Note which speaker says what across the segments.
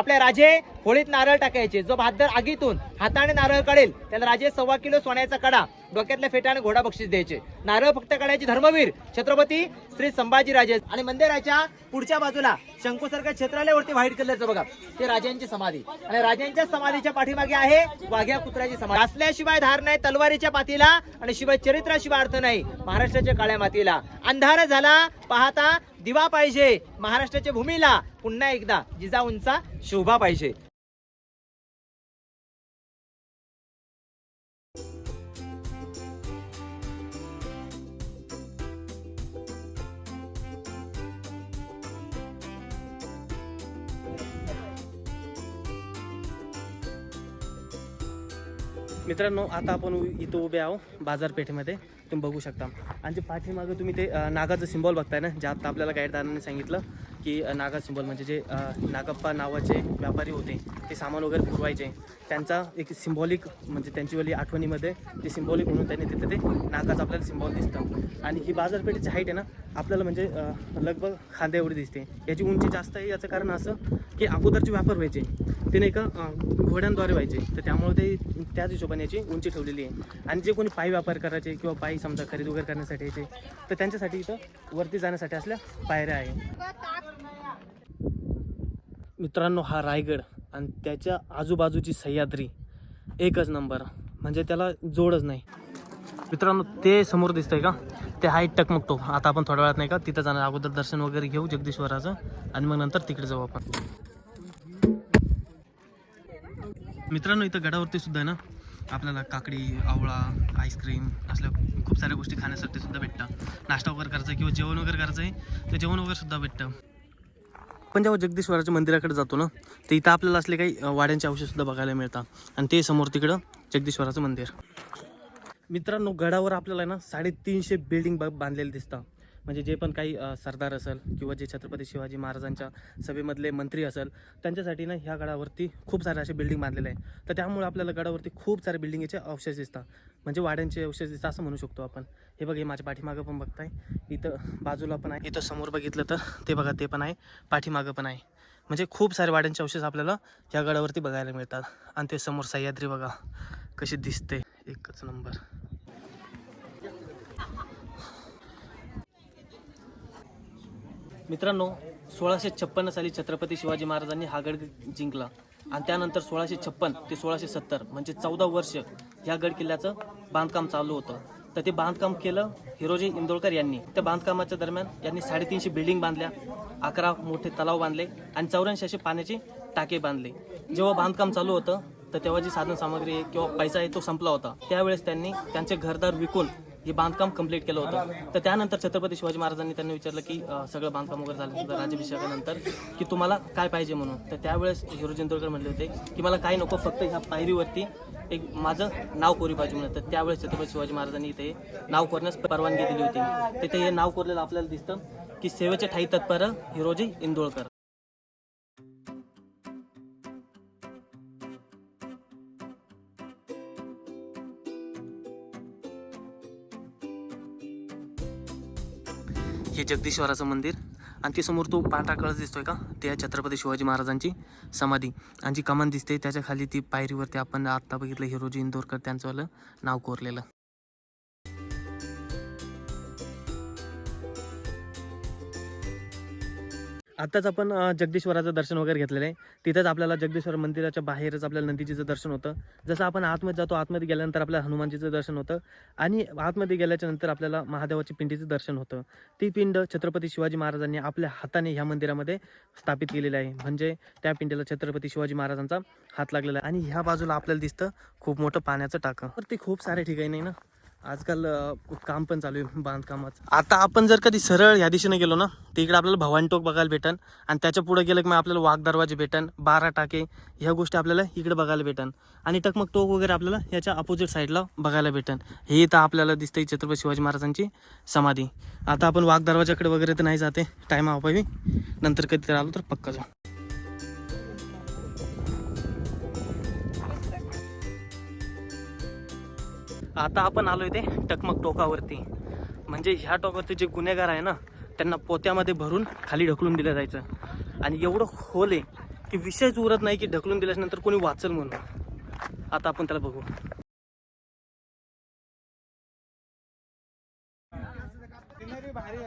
Speaker 1: आपले राजे होळीत नारळ टाकायचे. जो भादर आगीतून हाताने नारळ काढेल त्याला राजे सव्वा किलो सोन्याचा कडा. डोक्यातल्या फेटाने घोडा बक्षीस द्यायचे. नारळ फक्त काढायचे धर्मवीर छत्रपती श्री संभाजी राजे आणि मंदिराच्या पुढच्या बाजूला शंकूसारख्या क्षेत्रालयावरती व्हाईट कलरचं बघा. ते राजांची समाधी. आणि राजांच्या समाधीच्या पाठीमागे आहे वाघ्या कुत्र्याची समाधी. असल्याशिवाय धार नाही तलवारीच्या पातीला आणि शिवाय चरित्राशिवाय अर्थ नाही महाराष्ट्राच्या काळ्या मातीला. अंधार झाला पाहता दिवा पाहिजे महाराष्ट्राच्या भूमीला पुन्हा एकदा जिजाऊंचा शोभा पाहिजे.
Speaker 2: मित्रांनो आता आपण उ- इथं उभे आहो बाजारपेठेमध्ये. तुम्ही बघू शकता. आणि जे पाठीमागं तुम्ही ते नागाचं सिम्बॉल बघताय ना जे आत्ता आपल्याला गाईडदारांनी सांगितलं की नागा सिम्बॉल म्हणजे जे नागप्पा नावाचे व्यापारी होते ते सामान वगैरे पुरवायचे. त्यांचा एक सिम्बॉलिक म्हणजे त्यांचीवाली आठवणीमध्ये ते सिम्बॉलिक म्हणून त्यांनी तिथे ते नागाचं आपल्याला सिम्बॉल दिसतं. आणि ही बाजारपेठेची हाईट आहे ना आपल्याला म्हणजे लगभग खांद्या एवढी दिसते. याची उंची जास्त आहे याचं कारण असं की अगोदरचे व्यापार व्हायचे. ते नाही का घोड्यांद्वारे व्हायचे. तर त्यामुळे ते त्याच हिशोबाने याची उंची ठेवलेली आहे. आणि जे कोणी पायी व्यापार करायचे किंवा पायी समजा खरेदी वगैरे करण्यासाठी इथे तर त्यांच्यासाठी इथं वरती जाण्यासाठी असल्या पायऱ्या आहे. मित्रांनो हा रायगड आणि त्याच्या आजूबाजूची सह्याद्री एकच नंबर. म्हणजे त्याला जोडच नाही. मित्रांनो ते समोर दिसतंय का? ते हाईट टकमकतो आता आपण थोड्या वेळात नाही का तिथं जाणार. अगोदर दर्शन वगैरे घेऊ जगदीश्वराचं आणि मग नंतर तिकडे जाऊ आपण. मित्रांनो इथं गडावरती सुद्धा आहे ना आपल्याला काकडी आवळा आईस्क्रीम असल्या खूप साऱ्या गोष्टी खाण्यासाठी सुद्धा भेटतं. नाश्ता वगैरे करायचा किंवा जेवण वगैरे करायचं आहे तर जेवण वगैरे सुद्धा भेटतं. पण जेव्हा जगदीश्वराच्या मंदिराकडे जातो ना तर इथं आपल्याला असले काही वाड्यांचे अवशेषसुद्धा बघायला मिळतात. आणि ते समोर तिकडं जगदीश्वराचं मंदिर. मित्रांनो गडावर आपल्याला ना साडेतीनशे बिल्डिंग ब बांधलेले दिसतात. म्हणजे जे पण काही सरदार असेल किंवा जे छत्रपती शिवाजी महाराजांच्या सभेमधले मंत्री असेल त्यांच्यासाठी ना ह्या गडावरती खूप सारे असे बिल्डिंग बांधलेले आहे तर त्यामुळे आपल्याला गडावरती खूप सारे बिल्डिंगचे अवशेष दिसतात. म्हणजे वाड्यांचे अवशेष दिसतात असं म्हणू शकतो आपण. हे बघा हे माझ्या पाठीमागं पण बघताय. इथं बाजूला पण आहे. इथं समोर बघितलं तर ते बघा ते पण आहे. पाठीमागं पण आहे. म्हणजे खूप सारे वाड्यांचे अवशेष आपल्याला या गडावरती बघायला मिळतात. आणि ते समोर सह्याद्री बघा कशी दिसते. एकच नंबर. मित्रांनो सोळाशे छप्पन्न साली छत्रपती शिवाजी महाराजांनी हा गड जिंकला. आणि त्यानंतर सोळाशे छप्पन ते सोळाशे सत्तर म्हणजे चौदा वर्ष या गड किल्ल्याचं बांधकाम चालू होतं. तर ते बांधकाम केलं हिरोजी इंदोळकर यांनी. त्या बांधकामाच्या दरम्यान यांनी साडेतीनशे बिल्डिंग बांधल्या अकरा मोठे तलाव बांधले आणि चौऱ्याऐंशी असे पाण्याचे टाके बांधले. जेव्हा बांधकाम चालू होतं तर तेव्हा जी साधन सामग्री आहे किंवा पैसा आहे तो संपला होता. त्यावेळेस त्यांनी त्यांचे घरदार विकून हे बांधकाम कंप्लीट केलं होतं. तर त्यानंतर छत्रपती शिवाजी महाराजांनी त्यांनी विचारलं की सगळं बांधकाम वगैरे झालं होतं राज्याभिषेकानंतर की तुम्हाला काय पाहिजे म्हणून? तर त्यावेळेस हिरोजी इंदोरकर म्हणले होते की मला काय नको फक्त ह्या पायरीवरती एक माझं नाव कोरी पाहिजे म्हणून. तर त्यावेळेस छत्रपती शिवाजी महाराजांनी इथे नाव कोरण्यास परवानगी दिली होती. तिथे हे नाव कोरलेलं आपल्याला दिसतं की सेवेच्या ठाई तत्पर हिरोजी इंदोळकर. हे जगदीश्वराचं मंदिर. आणि ते समोर तो पांढरा कळस दिसतोय का? ते छत्रपती शिवाजी महाराजांची समाधी. आणि जी कमान दिसते त्याच्याखाली ती पायरीवरती आपण आत्ता बघितलं हिरोजी इंदोरकर त्यांचं नाव कोरलेलं. आत्ताच आपण जगदीश्वराचं दर्शन वगैरे घेतलेलं आहे. तिथंच आपल्याला जगदीश्वर मंदिराच्या बाहेरच आपल्याला नंदीजीचं दर्शन होतं. जसं आपण आतमध्ये जातो आतमध्ये गेल्यानंतर आपल्याला हनुमानजीचं दर्शन होतं. आणि आतमध्ये गेल्याच्यानंतर आपल्याला महादेवाची पिंडीचं दर्शन होतं. ती पिंड छत्रपती शिवाजी महाराजांनी आपल्या हाताने ह्या मंदिरामध्ये स्थापित केलेली आहे. म्हणजे त्या पिंडीला छत्रपती शिवाजी महाराजांचा हात लागलेला आहे. आणि ह्या बाजूला आपल्याला दिसतं खूप मोठं पाण्याचं टाकं. तर ते खूप सारे ठिकाणी ना आजकाल काम पण चालू आहे बांधकामाचं. आता आपण जर कधी सरळ ह्या दिशेने गेलो ना तिकडे आपल्याला भवानटोक बघायला भेटन आणि त्याच्या पुढे गेलं की मग आपल्याला वाघ दरवाजे भेटन बारा टाके ह्या गोष्टी आपल्याला इकडे बघायला भेटन. आणि टकमक टोक वगैरे आपल्याला याच्या अपोजिट साईडला बघायला भेटन. हे इथं आपल्याला दिसतंय छत्रपती शिवाजी महाराजांची समाधी. आता आपण वाघ दरवाजाकडे वगैरे तर नाही जाते. टाईम अभावी नंतर कधी तर आलो तर पक्का जाऊ. आता आपण आलोय ते टकमक टोकावरती. म्हणजे ह्या टोकावरती जे गुन्हेगार आहे ना त्यांना पोत्यामध्ये भरून खाली ढकलून दिलं जायचं. आणि एवढं खोल आहे की विषयच उरत नाही की ढकलून दिल्यानंतर कोणी वाचल म्हणून. आता आपण त्याला बघू.
Speaker 3: भारी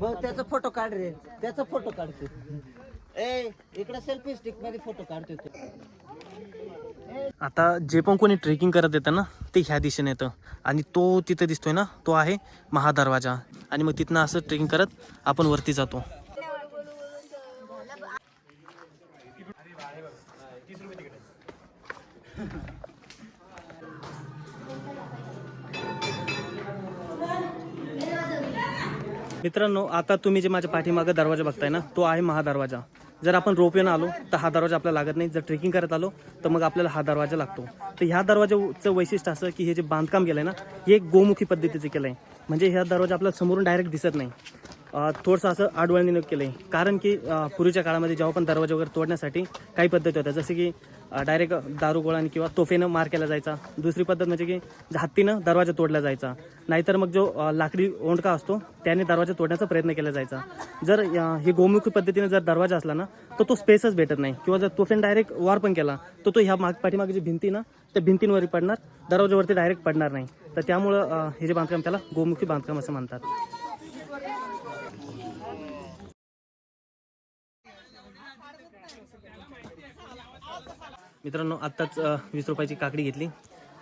Speaker 3: बघ त्याचा फोटो काढ रे. त्याचा फोटो काढतो ए इकडे सेल्फी स्टिकमध्ये फोटो काढतो
Speaker 2: आता जे पण कोणी ट्रेकिंग करत येतं ना ते ह्या दिशेने येतं. आणि तो तिथे दिसतोय ना तो आहे महादरवाजा. आणि मग तिथनं असं ट्रेकिंग करत आपण वरती जातो. मित्रांनो आता तुम्ही जे माझ्या पाठीमागं दरवाजा बघताय ना तो आहे महादरवाजा. जर आपण रोपवेनं आलो तर हा दरवाजा आपल्याला लागत नाही. जर ट्रेकिंग करत आलो तर मग आपल्याला हा दरवाजा लागतो. तर ह्या दरवाजाचं वैशिष्ट्य असं की हे जे बांधकाम केलं आहे ना हे एक गोमुखी पद्धतीचं केलं आहे म्हणजे ह्या दरवाजा आपल्याला समोरून डायरेक्ट दिसत नाही. थोडंसं असं आडवळणीनं केलं आहे कारण की पूर्वीच्या काळामध्ये जेव्हा पण दरवाजा वगैरे तोडण्यासाठी काही पद्धती होत्या. जसं की डायरेक्ट दारुगोळाने किंवा तोफेनं मार केला जायचा. दुसरी पद्धत म्हणजे की हत्तीनं दरवाजा तोडला जायचा. नाहीतर मग जो लाकडी ओंडका असतो त्याने दरवाजा तोडण्याचा प्रयत्न केला जायचा. जर अं, ही गोमुखी पद्धतीने जर दरवाजा असला ना तर तो स्पेसच भेटत नाही. किंवा जर तोफेन डायरेक्ट वार पण केला तर तो ह्या माग पाठीमागे जी भिंती ना त्या भिंतींवरही पडणार दरवाजावरती डायरेक्ट पडणार नाही. तर त्यामुळं हे जे बांधकाम त्याला गोमुखी बांधकाम असं म्हणतात. मित्रांनो आत्ताच वीस रुपयाची काकडी घेतली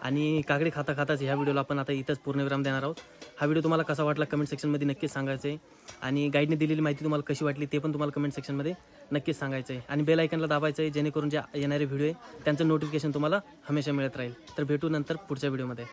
Speaker 2: आणि काकडी खाता खाताच ह्या व्हिडिओला आपण आता इथंच पूर्णविराम देणार आहोत. हा व्हिडिओ तुम्हाला कसा वाटला कमेंट सेक्शनमध्ये नक्कीच सांगायचं आहे आणि गाईडने दिलेली माहिती तुम्हाला कशी वाटली ते पण तुम्हाला कमेंट सेक्शनमध्ये नक्कीच सांगायचं आहे आणि बेल आयकनला दाबायचं आहे जेणेकरून जे येणारे व्हिडिओ आहे त्यांचं नोटिफिकेशन तुम्हाला हमेशा मिळत राहील. तर भेटू नंतर पुढच्या व्हिडिओमध्ये.